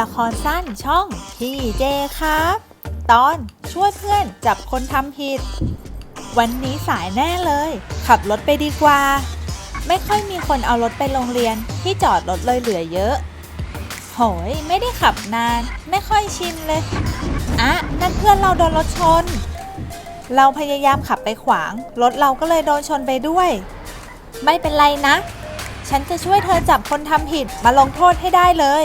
ละครสั้นช่องพี่เจครับ ตอนช่วยเพื่อนจับคนทำผิด วันนี้สายแน่เลย ขับรถไปดีกว่า ไม่ค่อยมีคนเอารถไปโรงเรียนที่จอดรถเลยเหลือเยอะ โหย ไม่ได้ขับนาน ไม่ค่อยชินเลยอะนั่นเพื่อนเราโดนรถชน เราพยายามขับไปขวาง รถเราก็เลยโดนชนไปด้วย ไม่เป็นไรนะ ฉันจะช่วยเธอจับคนทำผิดมาลงโทษให้ได้เลย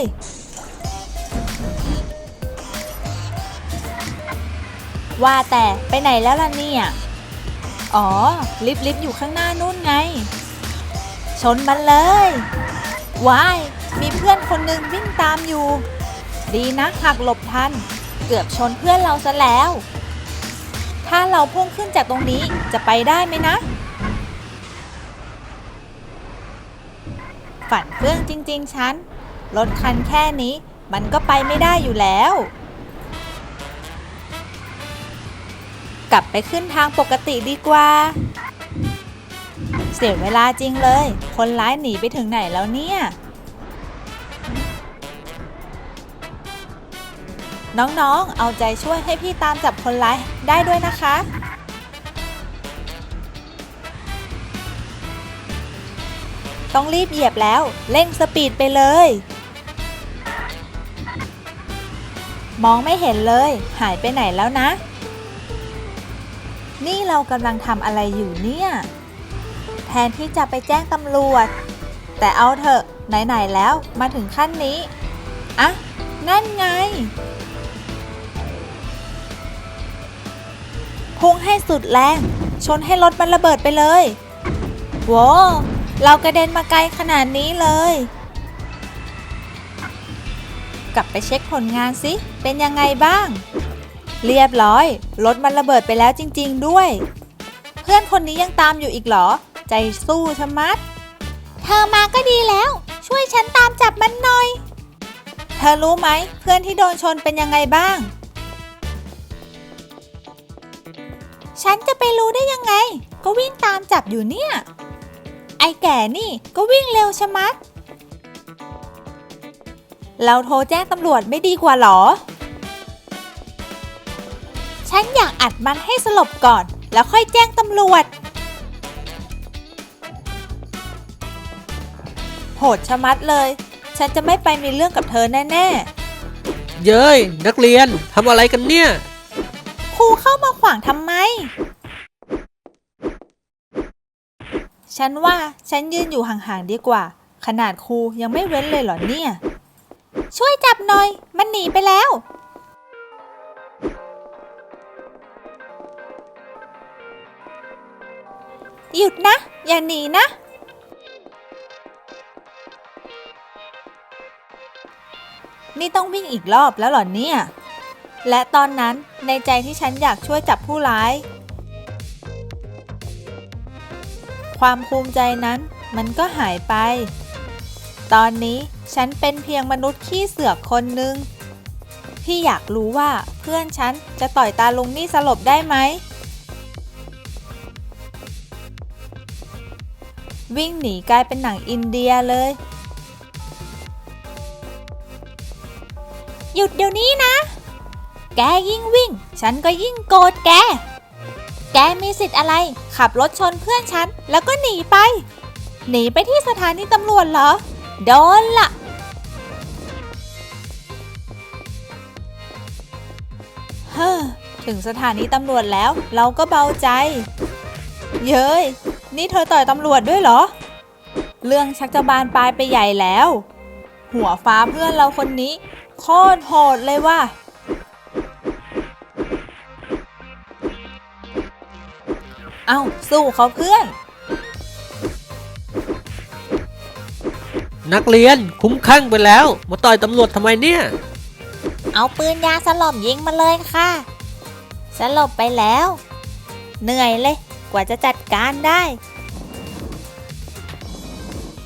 ว่าแต่ไปไหนแล้วล่ะเนี่ย อ๋อ ลิฟต์ลิฟอยู่ข้างหน้านู่นไง ชนมันเลย ว้าย มีเพื่อนคนหนึ่งวิ่งตามอยู่ ดีนะหักหลบทัน เกือบชนเพื่อนเราซะแล้ว ถ้าเราพุ่งขึ้นจากตรงนี้จะไปได้ไหมนะ ฝันเฟื่องจริง ๆ ฉัน รถคันแค่นี้มันก็ไปไม่ได้อยู่แล้ว กลับไปขึ้นทางปกติดีกว่า เสียเวลาจริงเลย คนร้ายหนีไปถึงไหนแล้วเนี่ย น้องๆ เอาใจช่วยให้พี่ตามจับคนร้ายได้ด้วยนะคะ ต้องรีบเหยียบแล้ว เร่งสปีดไปเลยมองไม่เห็นเลย หายไปไหนแล้วนะ นี่เรากำลังทำอะไรอยู่เนี่ย แทนที่จะไปแจ้งตำรวจ แต่เอาเถอะไหนๆแล้วมาถึงขั้นนี้ อะ นั่นไง พุ่งให้สุดแรง ชนให้รถมันระเบิดไปเลยโว้เรากระเด็นมาไกลขนาดนี้เลย กลับไปเช็คผลงานสิ เป็นยังไงบ้าง เรียบร้อย รถมันระเบิดไปแล้วจริง ๆ ด้วย เพื่อนคนนี้ยังตามอยู่อีกเหรอ ใจสู้ชะมัด เธอมาก็ดีแล้ว ช่วยฉันตามจับมันหน่อย เธอรู้ไหม เพื่อนที่โดนชนเป็นยังไงบ้าง ฉันจะไปรู้ได้ยังไง ก็วิ่งตามจับอยู่เนี่ย ไอ้แก่นี่ก็วิ่งเร็วชะมัด เราโทรแจ้งตำรวจไม่ดีกว่าหรอ ฉันอยากอัดมันให้สลบก่อน แล้วค่อยแจ้งตำรวจ โหดชะมัดเลย ฉันจะไม่ไปมีเรื่องกับเธอแน่เย้ย นักเรียนทำอะไรกันเนี่ย ๆ ครูเข้ามาขวางทำไม ฉันว่าฉันยืนอยู่ห่างๆดีกว่า ขนาดครูยังไม่เว้นเลยเหรอเนี่ย ช่วยจับหน่อย มันหนีไปแล้ว หยุดนะ อย่าหนีนะ นี่ต้องวิ่งอีกรอบแล้วเหรอเนี่ย และตอนนั้นในใจที่ฉันอยากช่วยจับผู้ร้าย ความภูมิใจนั้นมันก็หายไป ตอนนี้ฉันเป็นเพียงมนุษย์ขี้เสือกคนหนึ่งพี่อยากรู้ว่าเพื่อนฉันจะต่อยตาลุงนี่สลบได้ไหม วิ่งหนีกลายเป็นหนังอินเดียเลย หยุดเดี๋ยวนี้นะ แกยิ่งวิ่ง ฉันก็ยิ่งโกรธแก แกมีสิทธิ์อะไร ขับรถชนเพื่อนฉัน แล้วก็หนีไป หนีไปที่สถานีตำรวจเหรอ โดนละเฮ้อถึงสถานีตำรวจแล้วเราก็เบาใจ เย้ย นี่เธอต่อยตำรวจด้วยเหรอ เรื่องชักจะบานปลายไปใหญ่แล้ว หัวฟ้าเพื่อนเราคนนี้ โคตรโหดเลยว่ะ เอ้าสู้เขาเพื่อน นักเรียนคุ้มข้างไปแล้ว มาต่อยตำรวจทำไมเนี่ย เอาปืนยาสลบยิงมาเลยค่ะ สลบไปแล้ว เหนื่อยเลย กว่าจะจัดการได้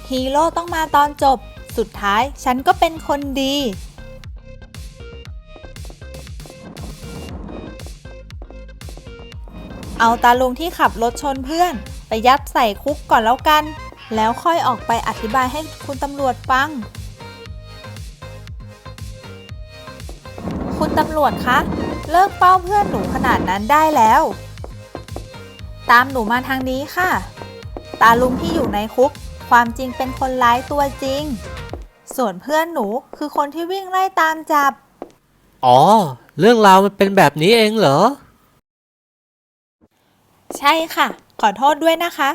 ฮีโร่ต้องมาตอนจบ สุดท้ายฉันก็เป็นคนดี เอาตาลุงที่ขับรถชนเพื่อน ไปยัดใส่คุกก่อนแล้วกัน แล้วค่อยออกไปอธิบายให้คุณตำรวจฟัง คุณตำรวจคะ เลิกเป้าเพื่อนหนูขนาดนั้นได้แล้ว ตามหนูมาทางนี้ค่ะ ตาลุงที่อยู่ในคุก ความจริงเป็นคนร้ายตัวจริง ส่วนเพื่อนหนูคือคนที่วิ่งไล่ตามจับ อ๋อ เรื่องราวมันเป็นแบบนี้เองเหรอ ใช่ค่ะ ขอโทษด้วยนะคะ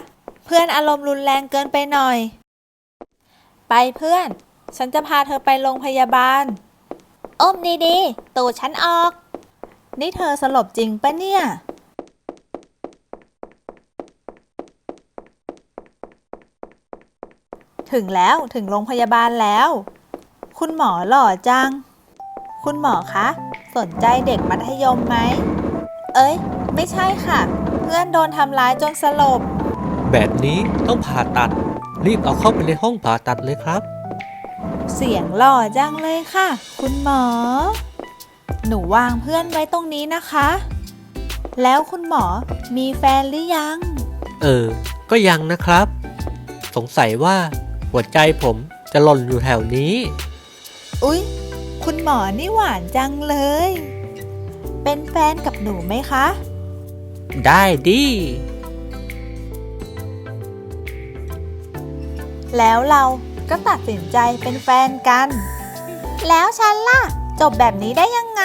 เพื่อนอารมณ์รุนแรงเกินไปหน่อย ไปเพื่อน ฉันจะพาเธอไปโรงพยาบาลอมดีๆตูดฉันออก นี่เธอสลบจริงปะเนี่ย ถึงแล้วถึงโรงพยาบาลแล้ว คุณหมอหล่อจัง คุณหมอคะ สนใจเด็กมัธยมไหม เอ้ย ไม่ใช่ค่ะ เพื่อนโดนทำร้ายจนสลบ แบบนี้ต้องผ่าตัด รีบเอาเข้าไปในห้องผ่าตัดเลยครับ เสียงหล่อจังเลยค่ะ คุณหมอ หนูวางเพื่อนไว้ตรงนี้นะคะ แล้วคุณหมอมีแฟนหรือยัง เออ ก็ยังนะครับ สงสัยว่า หัวใจผมจะหล่นอยู่แถวนี้ อุ๊ย คุณหมอนี่หวานจังเลย เป็นแฟนกับหนูไหมคะ ได้ดิ แล้วเราก็ตัดสินใจเป็นแฟนกัน แล้วฉันล่ะ จบแบบนี้ได้ยังไง